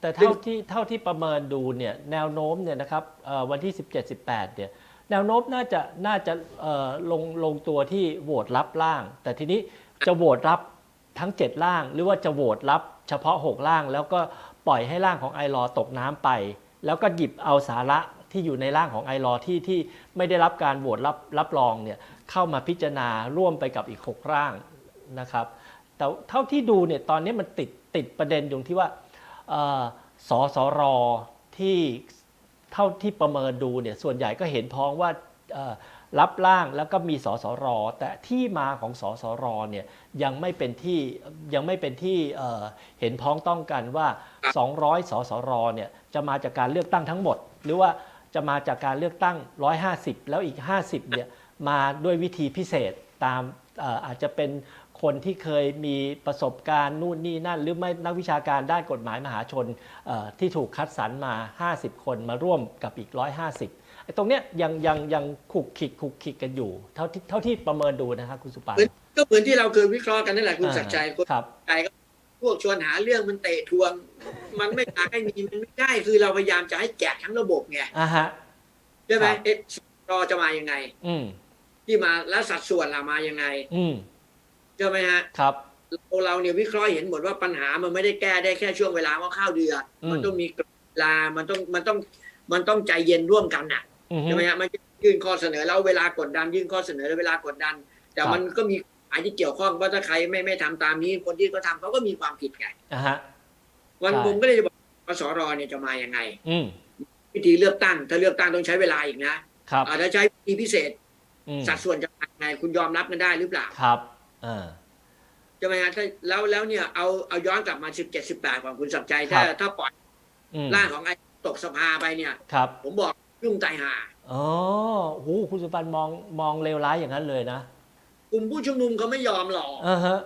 แต่เท่าที่เท่าที่ประเมินดูเนี่ยแนวโน้มเนี่ยนะครับเอ่อวันที่ 17 18เนี่ยแนวโน้มน่าจะน่าจะเอ่อลงลงตัวที่โหวตรับร่าง แต่ทีนี้จะโหวตรับทั้ง 7 ร่าง หรือว่าจะโหวตรับเฉพาะ 6 ร่าง แล้วก็ปล่อยให้ร่างของไอรอตกน้ำไป แล้วก็หยิบเอาสาระที่อยู่ในร่างของไอรอที่ที่ไม่ได้รับการโหวตรับรับรองเนี่ยเข้ามาพิจารณาร่วมไปกับอีก 6 ร่างนะครับ แต่เท่าที่ดูเนี่ยตอนนี้มันติดติดประเด็นอยู่ที่ว่าเอ่อ สสรที่เท่าที่ประเมินดูเนี่ยส่วนใหญ่ก็เห็นพ้องว่ารับร่างแล้วก็มีสสร แต่ที่มาของสสรเนี่ยยังไม่เป็นที่ยังไม่เป็นที่เเห็นพ้องต้องกันว่า 200 สสรเนี่ยจะมาจากการเลือกตั้งทั้งหมด หรือว่าจะมาจากการเลือกตั้ง 150 แล้วอีก 50เนี่ยมาด้วยวิธีพิเศษตามอาจจะเป็น คนที่เคยมีประสบการณ์นู่นนี่นั่น หรือไม่นักวิชาการด้านกฎหมายมหาชนเอ่อที่ถูกคัดสรรมา 50 คนมาร่วมกับอีก 150ไอ้ตรงเนี้ยยังยังยังขุกขิกขุกขิกกันอยู่ เท่าที่เท่าที่ประเมินดูนะครับคุณสุปานเหมือนก็เหมือนที่เราเคยวิเคราะห์กันนั่นแหละคุณศักดิ์ชัยคนครับใจก็พวกชวนหาเรื่องมันเตะทวง มันไม่อยากให้มีมันไม่ได้คือเราพยายามจะให้แจกทั้งระบบไงอ่าฮะใช่ไหมครับเอ๊ะรอจะมายังไง อืมที่มาแล้วสัดส่วนเรามายังไง อืม ใช่ไหมฮะครับเราเราเนี่ยวิเคราะห์เห็นหมดว่าปัญหามันไม่ได้แก้ได้แค่ช่วงเวลาว่าข้าวเดือดอืมมันต้องมีเวลามันต้องมันต้องมันต้องใจเย็นร่วมกันน่ะอืมใช่ไหมฮะมันยื่นข้อเสนอแล้วเวลากดดัน ยื่นข้อเสนอแล้วเวลากดดัน แต่ครับมันก็มีหมายที่เกี่ยวข้องว่าถ้าใครไม่ไม่ทำตามนี้ คนที่เขาทำเขาก็มีความผิดไงอ่าฮะวันใช่ผมก็เลยจะบอกกสรเนี่ยจะมายังไงอืมวิธีเลือกตั้ง ถ้าเลือกตั้งต้องใช้เวลาอีกนะครับอ่าถ้าใช้วิธีพิเศษอืมสัดส่วนจะมายังไงคุณยอมรับกันได้หรือเปล่าครับ อ่าใช่ไหมฮะถ้าแล้วแล้วเนี่ยเอาเอาย้อนกลับมาสิบเจ็ดสิบแปดของคุณสักดิ์ใจถ้าครับถ้าปล่อยอืมร่างของไอ้ตกสภาไปเนี่ย ครับ ผมบอกยุ่งตายหา อ๋อโหคุณสุปันมองมองเลวร้ายอย่างนั้นเลยนะกลุ่มผู้ชุมนุมเขาไม่ยอมหรอกอ่าฮะ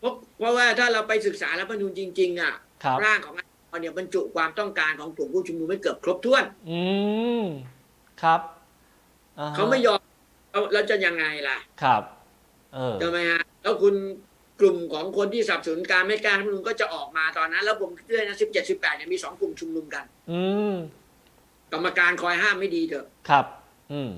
เพราะเพราะว่าถ้าเราไปศึกษาแล้วพนูญจริง ๆ อะ ครับ ร่างของไอ้เนี่ยบรรจุความต้องการของกลุ่มผู้ชุมนุมไม่เกือบครบถ้วน อืม ครับอ่ฮะเขาไม่ยอมแล้วแล้วจะยังไงล่ะ ครับเออ ใช่ไหมฮะแล้วคุณกลุ่มของคนที่สนับสนุนการไม่กล้าชุมนุมก็จะออกมาตอนนั้น แล้วผมเชื่อนะสิบเจ็ดสิบแปดเนี่ยมีสองกลุ่มชุมนุมกัน อืมกรรมการคอยห้ามไม่ดีเถอะครับ อืม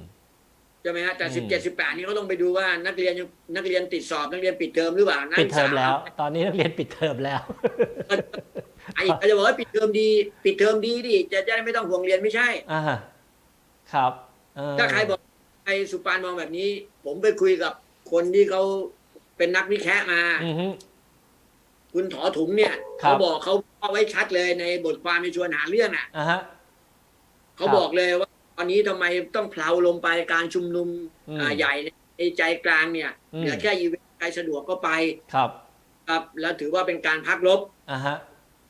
ใช่ไหมฮะแต่อืมสิบเจ็ดสิบแปดนี่เขาต้องไปดูว่านักเรียนยังนักเรียนติดสอบนักเรียนปิดเทอมหรือเปล่านักปิดศึกเทอษามแล้ว ตอนนี้นักเรียนปิดเทอมแล้วไอ้ก็จะบอกว่าปิดเทอมดี ปิดเทอมดีดิจะจะได้ไม่ต้องห่วงเรียนไม่ใช่อ่าฮะครับเออถ้าใครบอกใครสุปานมองแบบนี้ ผมไปคุยกับ คนที่เขาเป็นนักวิเคราะห์มา อือฮึ คุณถอถุงเนี่ยครัเขาบบอกเขาเอาไว้ชัดเลยในบทความในชวนหาเรื่องอะอ่าฮะ เขาบอกเลยว่าตอนนี้ทำไมต้องเพลาลงไปการชุมนุมอืมอ่าใหญ่ในใจกลางเนี่ยอืม เหลือแค่อีเวนต์ใครสะดวกก็ไปครับครับ แล้วถือว่าเป็นการพักรบอ่าฮะ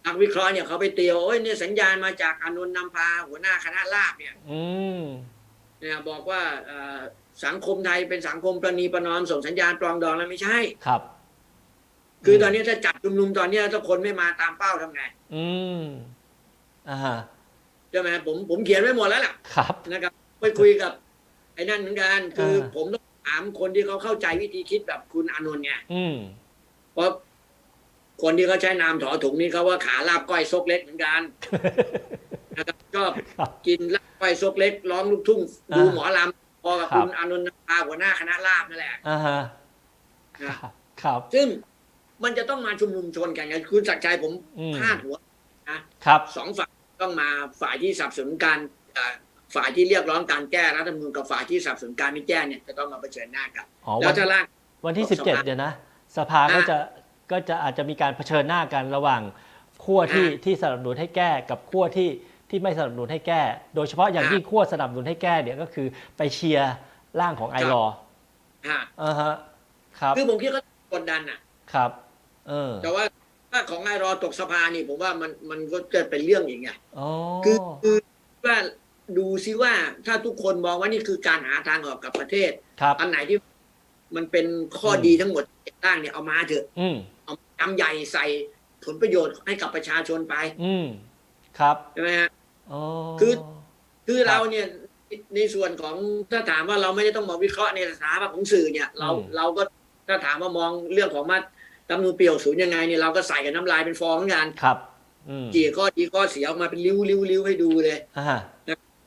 นักวิเคราะห์เนี่ยเขาไปเตียวโอ้ยเนี่ยสัญญาณมาจากอานนท์นำพาหัวหน้าคณะลาบเนี่ยอืม เนี่ยบอกว่าเอ่อ สังคมไทยเป็นสังคมประนีประนอมส่งสัญญาณปรองดองแล้วไม่ใช่ ครับ คือตอนนี้ถ้าจัดชุมนุมตอนนี้ถ้าคนไม่มาตามเป้าทำไงอืมอ่าฮะใช่ไหมผมผมเขียนไว้หมดแล้วล่ะครับ นะครับ ไปคุยกับ ไอ้นั่นเหมือนกันคือเออผมต้องถามคนที่เขาเข้าใจวิธีคิดแบบคุณอานนท์ไงอืม เพราะคนที่เขาใช้นามถอถุงนี่เขาว่าขาลาบก้อยซกเล็กเหมือนกันนะครับชอบครับกินลาบก้อยซกเล็กร้องลูกทุ่งอ่าดูหมอลำพ อกับครับคุณอานนท์นำพาหัวหน้าคณะลาบนั่นแหละอ่าฮะนะครับครับ ซึ่งมันจะต้องมาชุมนุมชนกันไงคุณศักดิ์ชัยผมอืมพาดหัวนะครับสองฝ่ายต้องมาฝ่ายที่สนับสนุนการเอ่อฝ่ายที่เรียกร้องการแก้รัฐธรรมนูญกับฝ่ายที่สนับสนุนการไม่แก้เนี่ยจะต้องมาเผชิญหน้ากันอ๋อแล้วัวนถ้าร่างวันที่สภา17เนี่ยนะสภาก็อ่าจะก็จะอาจจะมีการเผชิญหน้ากันระหว่างขั้วที่อ่าที่สนับสนุนให้แก้กับขั้วที่ ที่ไม่สนับสนุนให้แก้ โดยเฉพาะอย่างอ่ายิ่ยิ่งขั้วสนับสนุนให้แก้เนี่ยก็คือไปเชียร์ร่างของไอรออ่าอ่าฮะครับคือผมคิดก็กดดันอะ ครับ เออ แต่ว่าถ้าของไอรอตกสภานี่ผมว่ามันมันก็จะเป็นเรื่องอย่างไงอ๋อคือคือว่าดูซิว่าถ้าทุกคนมองว่านี่คือการหาทางออกกับประเทศครับอันไหนที่มันเป็นข้อดีทั้งหมดตั้งเนี่ยเอามาเถอะอืมเอาจำใหญ่ใส่ผลประโยชน์ให้กับประชาชนไป อืมครับใช่ไหมฮะ อ๋อ คือ คือครับเราเนี่ยในส่วนของถ้าถามว่าเราไม่ได้ต้องมาวิเคราะห์ในสถาบันของสื่อเนี่ย เราอืม เราก็ถ้าถามว่ามองเรื่องของมาตรานูญเปียวศูนย์ยังไงเนี่ยเราก็ใส่กับน้ำลายเป็นฟองเหมือนกันครับ อืมกี่ข้อดีข้อเสียออกมาเป็นริ้วริ้วริ้วให้ดูเลย อ่า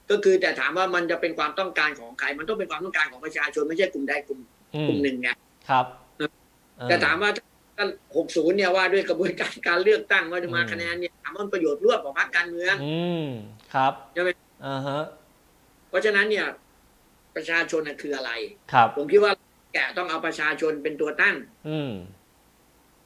ก็คือแต่ถามว่ามันจะเป็นความต้องการของใคร มันต้องเป็นความต้องการของประชาชนไม่ใช่กลุ่มใดกลุ่มอืกลุ่มหนึ่งไงครับแต่ถามว่าถ้า 60เนี่ยว่าด้วยกระบวนการการเลือกตั้งว่าจะมาคะแนนเนี่ยถามว่ามันประโยชน์ร่วมของพรรคการเมือง อืมครับใช่ไหมอ่าฮะเพราะฉะนั้นเนี่ย ประชาชนน่ะคืออะไร ครับ ผมคิดว่าแกต้องเอาประชาชนเป็นตัวตั้ง อืม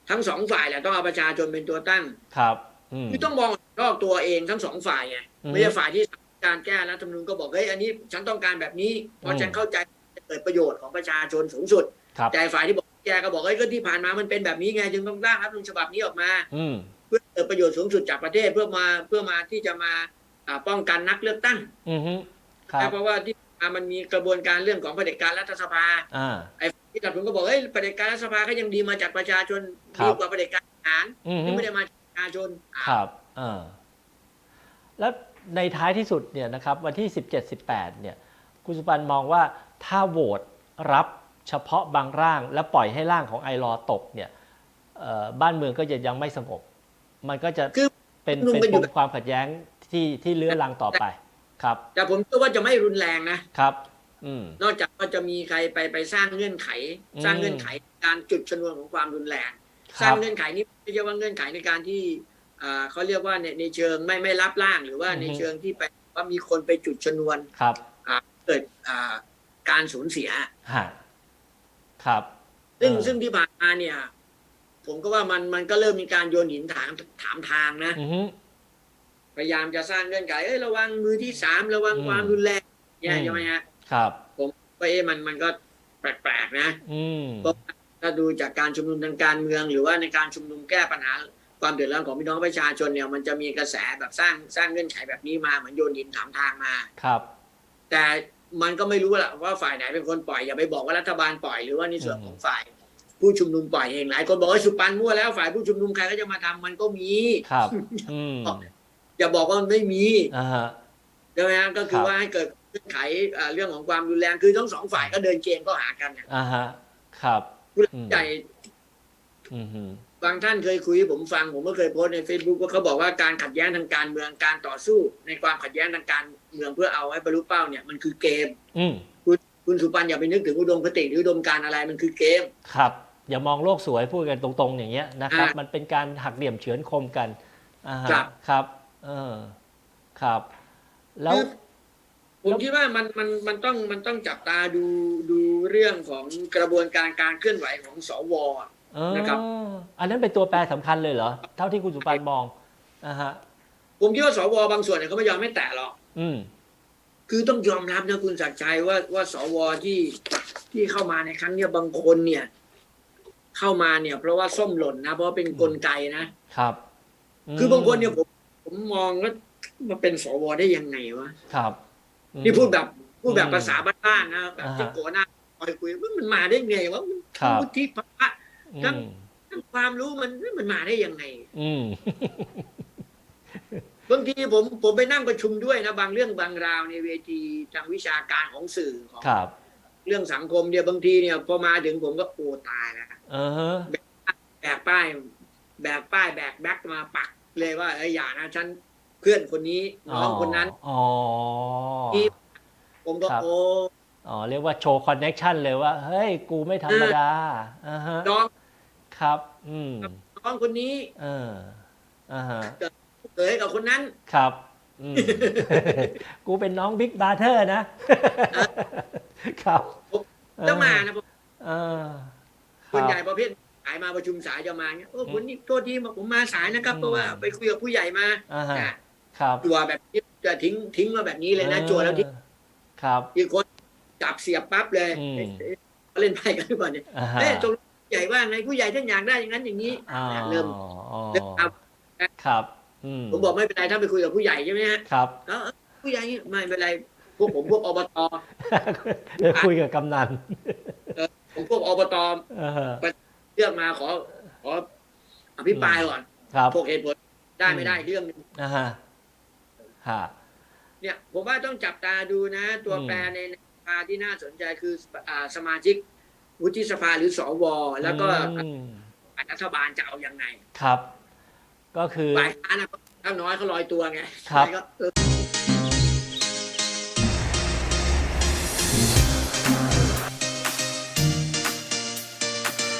ทั้งสองฝ่ายแหละต้องเอาประชาชนเป็นตัวตั้ง ครับอืมคือต้องมองนอกตัวเองทั้งสองฝ่ายไงอืมไม่ใช่ฝ่ายที่การแก้รัฐธรรมนูญก็บอกเฮ้ยอันนี้ ฉันต้องการแบบนี้เพอืราะมฉันเข้าใจจะเกิดประโยชน์ของประชาชนสูงสุดครับแต่ฝ่ายที่บอก แกก็บอกเฮ้ยก็ที่ผ่านมามันเป็นแบบนี้ไงจึงต้องร่างรัฐธรรมนูญฉบับนี้ออกมา อืมเพื่อเกิดประโยชน์สูงสุดจากประเทศเพื่อมาเพื่อมาที่จะมาอ่าป้องกันนักเลือกตั้งอืมฮึครับนะเพราะว่าที่ผ่านมามันมีกระบวนการเรื่องของเผด็จการรัฐสภา อ่า ไอ้ที่ตัดผมก็บอกเฮ้ยเผด็จการรัฐสภาก็ยังดีมาจากประชาชนครับ ดีกว่าเผด็จการทหารอืมฮึ ที่ไม่ได้มาจากประชาชนอ่าครับอ่าแล้วในท้ายที่สุดเนี่ยนะครับวันที่ 17 18เนี่ยคุณสุปันมองว่าถ้าโหวตรับ เฉพาะบางร่างและปล่อยให้ร่างของไอรอว์ตกเนี่ยเอ่อบ้านเมืองก็จะยังไม่สงบ มันก็จะคือเป็นนุ่มเป็นกันอยู่ปมความขัดแย้งที่ที่เลื้อรังต่อไปครับ แต่ผมเชื่อว่าจะไม่รุนแรงนะครับอืมนอกจากว่าจะมีใครไปไปสร้างเงื่อนไขอืมสร้างเงื่อนไขการจุดชนวนของความรุนแรงคสร้ารังบเงื่อนไขนี้ไม่ใช่ว่าเงื่อนไขในการที่อ่าเขาเรียกว่าในในเชิงไม่ไม่รับร่างหรือว่าอือฮึในเชิงที่ไปว่ามีคนไปจุดชนวนครับเกิดอ่าการสูญเสียฮะ ครับ ซึ่งเออซึ่งที่ผ่านมาเนี่ย ผมก็ว่ามันมันก็เริ่มมีการโยนหินถามถามทางนะอือฮึ พยายามจะสร้างเงื่อนไขเอ้ยระวังมือที่สามระวังอืมความรุนแรงเนี่ยอืม ใช่ไหมฮะครับผมว่าเอ๊ะมันมันก็แปลกๆนะ อืมเพราะถ้าดูจากการชุมนุมทางการเมือง หรือว่าในการชุมนุมแก้ปัญหา ความเดือดร้อนของพี่น้องประชาชนเนี่ยมันจะมีกระแสแบบสร้างสร้างเงื่อนไขแบบนี้มาเหมือนโยนหินถามทางมา ครับ แต่ มันก็ไม่รู้แหละว่าฝ่ายไหนเป็นคนปล่อยอย่าไปบอกว่ารัฐบาลปล่อยหรือว่าในส่วนของฝ่าย ผู้ชุมนุมปล่อยเองหลายคนบอกว่าสุปันมั่วแล้วฝ่ายผู้ชุมนุมใครก็จะมาทำมันก็มีครับอืมอย่าบอกว่ามันไม่มีอ่าฮะใช่ไหมฮะก็คืคอรับว่าให้เกิดเงื่อนไขเอ่อเรื่องของความรุนแรงคือทั้งสองฝ่ายก็เดินเกมก็หากันเนี่ยอ่าฮะ ครับผู้หลัอืกมใหญ่อืมฮึบางท่านเคยคุยให้ผมฟังผมก็เคยโพสต์ใน Facebook ว่าเขาบอกว่าการขัดแย้งทางการเมืองการต่อสู้ในความขัดแย้งทางการเมืองเพื่อเอาให้บรรลุเป้าเนี่ยมันคือเกม อืมคุณสุปันอย่าไปนึกถึงอุดมคติหรืออุดมการณ์อะไรมันคือเกม ครับ อย่ามองโลกสวยพูดกันตรงๆ อย่างเงี้ยนะครับอ่ามัมันเป็นการหักเหลี่ยมเฉือนคมกันอ่าฮะครับ ครับ เออ ครับ แล้วคือผมคิดว่ามันมันมันต้องมันต้องจับตาดูดูเรื่องของกระบวนการการเคลื่อนไหวของสวอะเออนะครับ อันนั้นเป็นตัวแปรสำคัญเลยเหรอ เท่าที่คุณสุปันมองอ่าฮะ ผมคิดว่าสวบางส่วนเนี่ยเขาไม่ยอมไม่แตะหรอก อืม คือต้องยอมรับนะคุณศักดิ์ชัยว่าว่าสวที่ที่เข้ามาในครั้งเนี้ยบางคนเนี่ย เข้ามาเนี่ย เพราะว่าส้มหล่นนะ เพราะว่าเป็นกลไกนะครับคือบางคนเนี่ยผมผมมองว่ามาเป็นสวได้ยังไงวะครับอืม นี่พูดแบบพูดแบบอืมภาษาบ้านๆนะแบบอ่าฮะที่โกหน้าคอยคุยว่ามันมาได้ไงวะมันครับ วุฒิภาวะ อืทั้งมความรู้มันมันมาได้ยังไง อืม บางทีผมผมไปนั่งประชุมด้วยนะ บางเรื่องบางราวในเวทีทางวิชาการของสื่อของครับ เรื่องสังคมเนี่ยบางทีเนี่ยพอมาถึงผมก็โอ้ตายแล้วเออฮะแบกป้าย แบกป้ายแบกแบ็คมาปักเลยว่าเอ้ยอย่านะฉันเพื่อนคนนี้น้องคนนั้นอ๋อที่ผมก็ครับโอ้อ๋อเรียกว่าโชว์คอนเน็ชันเลยว่า เฮ้ย กูไม่ธรรมดาอ่าฮะน้องครับ อืมน้องคนนี้ เอออ่าฮะ เขยกับคนนั้น ครับอืมกูเป็นน้องบิ๊กบาร์เทอร์นะ ครับจะมานะผมเออคส่วนรับใหญ่ประเภทสายมาประชุมสายจะมาเนี่ยโอ้คนนี้โทษทีมาผมมาสายนะครับอืมเพราะว่าไปคุยกับผู้ใหญ่มาอ่าฮะอะครับจัวแบบนี้จะทิ้งทิ้งมาแบบนี้เลยนะจัวแล้วทิ้งครับ อีกคนจับเสียบปั๊บเลยอืมเอ๊ะเล่นไพ่กันหรือเปล่าเนี่ยอ่าฮะเอ๊ะตกลงผู้ใหญ่ว่าไงผู้ใหญ่ท่านอยากได้อย่างนั้นอย่างนี้อ๋ออะเริ่มอ๋อเริ่มเอาครับอืม ผมบอกไม่เป็นไรถ้าไปคุยกับผู้ใหญ่ใช่ไหมฮะครับเออเออผู้ใหญ่ไม่เป็นไรพวกผมพวกอบตเดี๋ยวคุยกับกำนันผมพวกอบตเออเลือกมาขอขออภิปรายก่อนครับพวกเหตุผลได้ไม่ได้อีกเรื่องหนึงอ่าฮะฮะเนี่ยผมว่าต้องจับตาดูนะ ตัวอืมแปรในสภาที่น่าสนใจคืออ่าสมาชิกวุฒิสภาหรือสวแล้วก็อืมรัฐบาลจะเอายังไงครับ ก็คือฝ่ายค้านนะข้างน้อยเขาลอยตัวไงครับก็เออ